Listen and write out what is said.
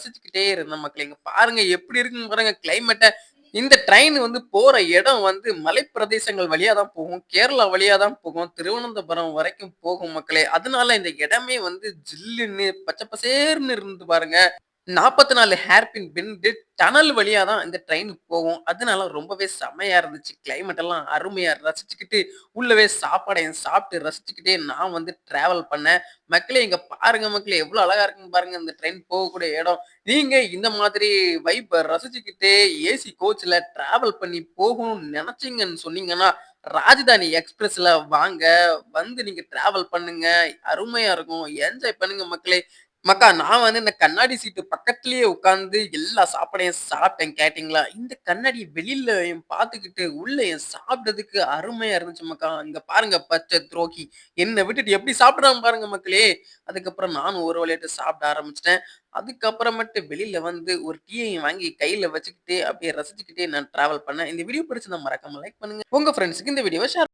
ரசிச்சுக்கிட்டே இருந்தேன் மக்கள் இங்க பாருங்க எப்படி இருக்குன்னு பாருங்க கிளைமேட்ட. இந்த ட்ரெயின் வந்து போற இடம் வந்து மலைப்பிரதேசங்கள் வழியா தான் போகும். கேரளா வழியா தான் போகும். திருவனந்தபுரம் வரைக்கும் போகும் மக்களே. அதனால இந்த இடமே வந்து ஜில்லுன்னு பச்சை பசேர்னு இருந்து பாருங்க. 44 ஹேர்பின் பெண்டு டனல் வழியாக தான் இந்த ட்ரெயின் போகும். அதனால ரொம்பவே செம்மையாக இருந்துச்சு. கிளைமேட் எல்லாம் அருமையாக ரசிச்சுக்கிட்டு, உள்ளவே சாப்பாடையும் சாப்பிட்டு ரசிச்சுக்கிட்டே நான் வந்து ட்ராவல் பண்ணேன். மக்களே இங்கே பாருங்க மக்களே எவ்வளோ அழகாக இருக்குன்னு பாருங்க இந்த ட்ரெயின் போகக்கூடிய இடம். நீங்கள் இந்த மாதிரி வைப்பை ரசிச்சுக்கிட்டே ஏசி கோச்சில் ட்ராவல் பண்ணி போகணும்னு நினச்சிங்கன்னு சொன்னீங்கன்னா, ராஜதானி எக்ஸ்பிரஸ்ல வாங்க. வந்து நீங்க டிராவல் பண்ணுங்க. அருமையா இருக்கும். என்ஜாய் பண்ணுங்க மக்களே. மக்கா நான் வந்து இந்த கண்ணாடி சீட்டு பக்கத்துலயே உட்காந்து எல்லா சாப்பாடையும் சாப்பிட்டேன் கேட்டீங்களா? இந்த கண்ணாடி வெளியில என் பார்த்துக்கிட்டு, என் சாப்பிட்டதுக்கு அருமையா இருந்துச்சு மக்கா. இங்க பாருங்க பச்சை துரோகி. என்ன விட்டுட்டு எப்படி சாப்பிடுறான் பாருங்க மக்களே. அதுக்கப்புறம் நானும் ஒரு விளையாட்டு சாப்பிட ஆரம்பிச்சிட்டேன் அதுக்கப்புறமேட்டு வெளியில வந்து ஒரு டீயையும் வாங்கி கையில வச்சுக்கிட்டு, அப்படியே ரசிச்சுக்கிட்டே நான் டிராவல் பண்ணேன். இந்த வீடியோ பிடிச்சிருந்தா மறக்காம லைக் பண்ணுங்க. உங்க ஃப்ரெண்ட்ஸுக்கு இந்த வீடியோவை ஷேர்